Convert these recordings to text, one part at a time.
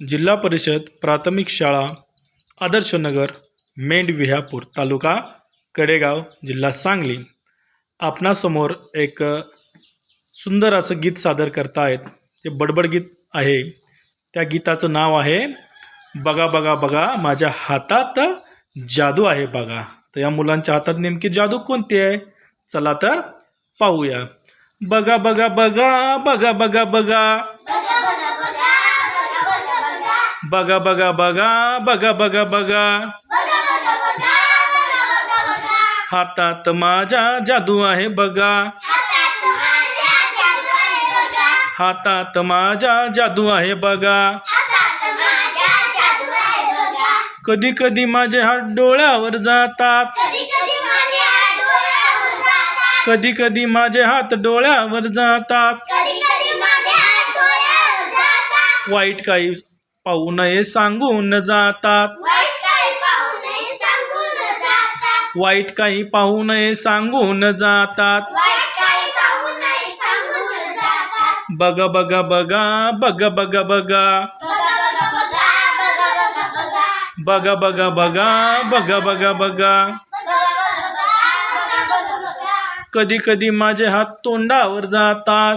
जिल्हा परिषद प्राथमिक शाळा आदर्शनगर मेंढ विहापूर तालुका कडेगाव जिल्हा सांगली. आपणासमोर एक सुंदर असं गीत सादर करतायत. ते बडबड गीत आहे. त्या गीताचं नाव आहे बघा बघा बघा माझ्या हातात जादू आहे बघा. तर या मुलांच्या हातात नेमकी जादू कोणती आहे? चला तर पाहूया. बघा बघा बघा बघा बघा बघा बघा बघा बघा बघा बघा बघा. हातात माझ्या जादू आहे बघा. हातात माझ्या जादू आहे बघा. कधी कधी माझे हात डोळ्यावर जातात. कधी कधी माझे हात डोळ्यावर जातात. वाईट काही पाहुणे सांगून जातात वाईट काही पाहू नये सांगून जातात बग बग बघा बग बग बघा बग बग बघा बग बग बघा कधी कधी माझे हात तोंडावर जातात.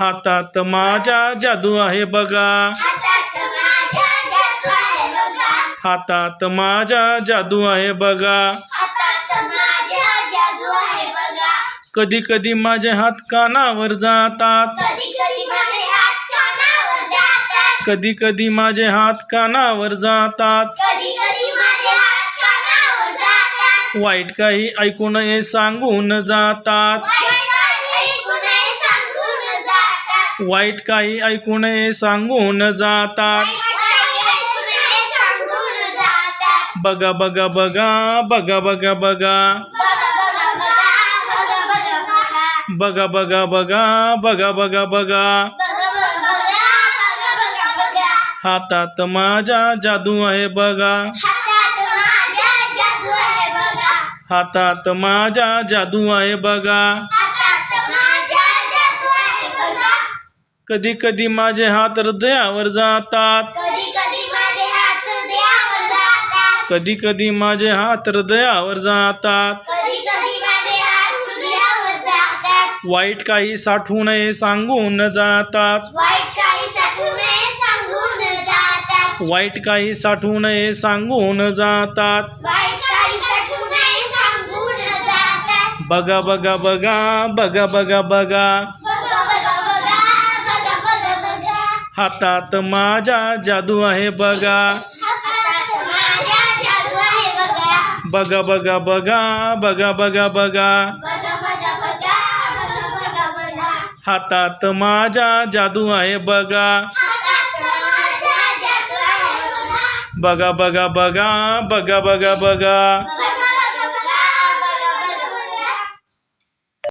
हातात माझ्या जादू आहे बघा. हातात माझ्या जादू आहे बघा. कधी कधी माझे हात कानावर जातात. कधी कधी माझे हात कानावर जातात. वाईट काही ऐकू नये सांगून जातात. वाईट काही ऐकू नये सांगून जातात बघा बघा बघा बघा बघा बघा बघा बघा बघा बघा बघा बघा बघा बघा बघा. बघा बघा बघा बघा बघा बघा. हातात माझ्या जादू आहे बघा. हातात माझ्या जादू आहे बघा. कधी कधी माझे हात हृदयावर जातात. कधी कधी माझे हात हृदयावर जातात. कधी कधी माझे हात जातात. वाईट काही साठवू नये सांगून जातात. वाईट काही जातात. वाईट काही साठवू नये सांगू न नये सांगून जातात. बघा बघा बघा बघा बघा बघा. हातात माझ्या जादू आहे बघा. बघा बघा बघा बघा बघा बघा. हातात माझ्या जादू आहे बघा. बघा बघा बघा बघा बघा. बघा